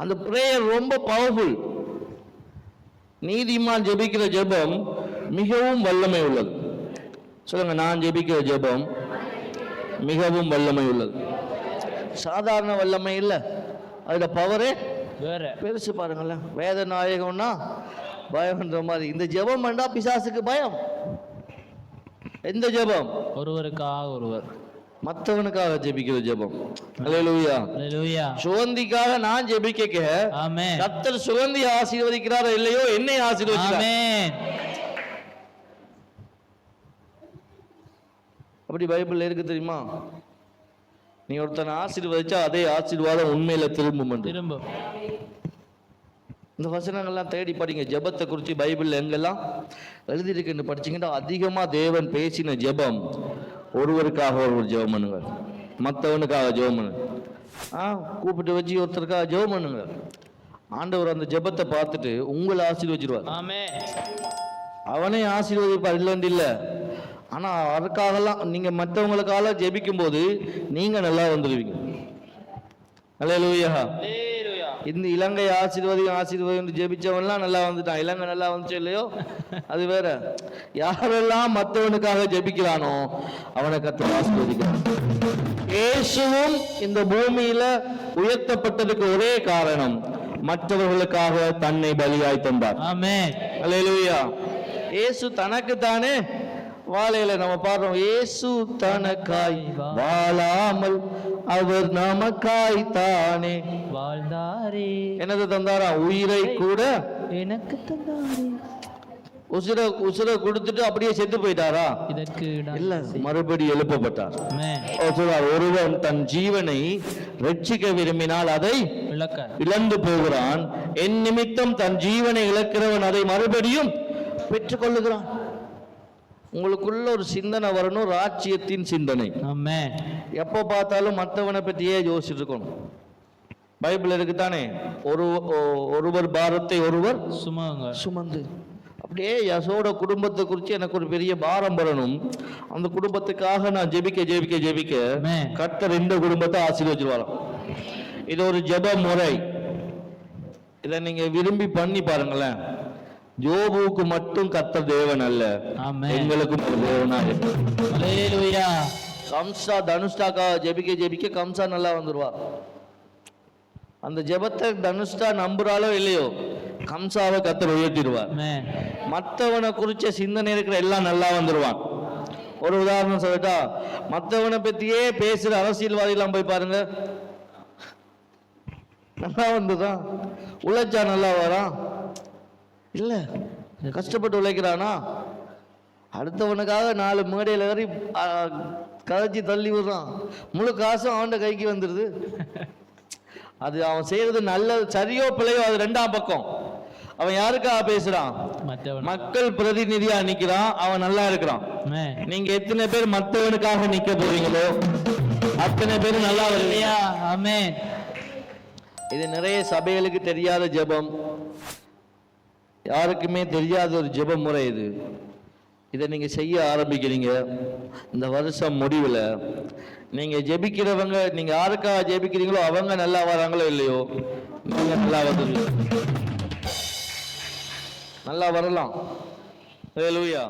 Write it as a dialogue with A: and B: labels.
A: Powerful நீதிமான் ஜெபிக்கிற ஜெபம் மிகவும் வல்லமை உள்ளது. சொல்லுங்க நான் ஜெபிக்கிற ஜெபம் மிகவும் வல்லமை உள்ளது. சாதாரண வல்லமை இல்லை. அதோட பவரே
B: வேற.
A: பெருசு பாருங்களேன். வேத நாயகம்னா பயம்ன்ற மாதிரி. இந்த ஜெபம் பண்ணா பிசாசுக்கு பயம். எந்த ஜெபம்?
B: ஒருவருக்காக ஒருவர்.
A: மற்றவனுக்காக ஜெபிக்கிற ஜெபம். அல்லேலூயா சுகந்திக்காக நான் ஜெபிக்க
B: ஆமென்
A: கர்த்தர் சுகந்தி ஆசீர்வதிக்கிறாரோ இல்லையோ என்னை ஆசீர்வதிக்கிறார். அப்படி பைபிள்ல இருக்கு தெரியுமா? நீ ஒருத்தனை ஆசீர்வதிச்சா அதே ஆசீர்வாதம் உண்மையில திரும்பும் என்று.
B: திரும்ப
A: இந்த வசனங்கள்லாம் தேடி படிங்க. ஜெபத்தை குறித்து பைபிள்ல எங்கெல்லாம் எழுதியிருக்குன்னு படிச்சீங்கன்னா அதிகமா தேவன் பேசின ஜெபம் ஒருவருக்காக ஒருவர் ஜெபம் பண்ணுங்க மற்றவனுக்காக ஜெபம் பண்ணுங்க ஆ கூப்பிட்டு வச்சு ஒருத்தருக்காக ஜெபம் பண்ணுங்க ஆண்டவர் அந்த ஜெபத்தை பார்த்துட்டு உங்களை ஆசீர்வச்சிருவார். அவனே ஆசீர்வதிப்பார் இல்லைன்னு இல்லை. ஆனா அதுக்காகலாம் நீங்க மற்றவங்களுக்காக ஜெபிக்கும் போது நீங்க நல்லா வந்துடுவீங்க அல்லேலூயா
B: அல்லேலூயா
A: இந்த இலங்கை ஆசீர்வதி ஆசீர்வதி ஜெபிச்சவன்லாம் நல்லா வந்துட்டான். இலங்கை நல்லா வந்துச்சு இல்லையோ? அது வேற. யாரெல்லாம் மற்றவனுக்காக ஜெபிக்கிறானோ அவனை கத்து ஆசீர்வதிக்கிறான் இயேசுவும் இந்த பூமியில உயர்த்தப்பட்டதுக்கு ஒரே காரணம் மற்றவர்களுக்காக தன்னை பலியாய் தந்தார். இயேசு தனக்கு தானே வாழையில நம்ம பாடுறோம். இயேசு தனக்காய் வாழாமல் அவர் நமக்காய் தானே.
B: வாழ்ந்தாரே.
A: என்னது தந்தாரா? உயிரை கூட?
B: எனக்கு தந்தாரே.
A: உசுர உசுர கொடுத்துட்டு அப்படியே செத்து போயிட்டாரா?
B: இதற்கு
A: இல்ல மறுபடி எழுப்பப்பட்டார். சொல்றார் ஒருவன் தன் ஜீவனை ரட்சிக்க விரும்பினால் அதை இழந்து போகிறான். என் நிமித்தம் தன் ஜீவனை இழக்கிறவன் அதை மறுபடியும் பெற்றுக்கொள்ளுகிறான். உங்களுக்குள்ள ஒரு சிந்தனை வரணும் ராஜ்யத்தின் சிந்தனை. எப்போ பார்த்தாலும் மற்றவனை பற்றியே யோசிச்சுட்டு இருக்கணும். பைபிள் இருக்குதானே? ஒரு ஒருவர் பாரத்தை ஒருவர்
B: சுமங்க
A: சுமந்து. அப்படியே யசோட குடும்பத்தை குறித்து எனக்கு ஒரு பெரிய பாரம் வரணும். அந்த குடும்பத்துக்காக நான் ஜெபிக்க ஜெபிக்க ஜெபிக்க. கர்த்தர் இந்த குடும்பத்தை ஆசீர்வதிச்சிருவாராம் இது ஒரு ஜெப முறை இதை நீங்க விரும்பி பண்ணி பாருங்களேன். ஜோபுவுக்கு மட்டும் கர்த்தர் தேவன் அல்ல. எங்களுக்கும் ஒரு தேவனா கம்சா தனுஷ்டாக்கா ஜெபிக்க ஜெபிக்க கம்சா நல்லா வந்துருவா. அந்த ஜெபத்தை தனுஷ்டா நம்புறாளோ இல்லையோ கம்சாவை கத்தர் உயர்த்திடுவார்.
B: ஆமென்.
A: மற்றவனை குறிச்ச சிந்தனை இருக்கிற எல்லாம் நல்லா வந்துருவான். ஒரு உதாரணம் சொல்லட்டா மற்றவனை பத்தியே பேசுற அரசியல்வாதிலாம் போய் பாருங்க. நல்லா வந்துதான். உழைச்சா நல்லா வரான். இல்ல கஷ்டப்பட்டு உழைக்கிறானா? அடுத்தவனுக்காக நாலு மேடையில் ஏறி கதைச்சி தள்ளி விடுறான். முழு காசும் அவன்கிட்ட கைக்கு வந்துடுது அது அவன் செய்யறது நல்ல சரியோ பிழையோ அது ரெண்டாம் பக்கம். அவன் யாருக்காக பேசுறான்? மக்கள் பிரதிநிதியா நிக்கிறான் அவன் நல்லா இருக்கிறான். நீங்க எத்தனை பேர் மற்றவனுக்காக நிக்க போறீங்களோ அத்தனை பேர் நல்லா
B: அல்லேலூயா ஆமென்
A: இது நிறைய சபைகளுக்கு தெரியாத ஜெபம். யாருக்குமே தெரியாத ஒரு ஜெப முறை இது. இதை நீங்கள் செய்ய ஆரம்பிக்கிறீங்க. இந்த வருஷம் முடிவில் நீங்கள் ஜெபிக்கிறவங்க நீங்கள் யாருக்காக ஜெபிக்கிறீங்களோ அவங்க நல்லா வராங்களோ இல்லையோ நீங்கள் நல்லா வருது நல்லா வரலாம். லூயா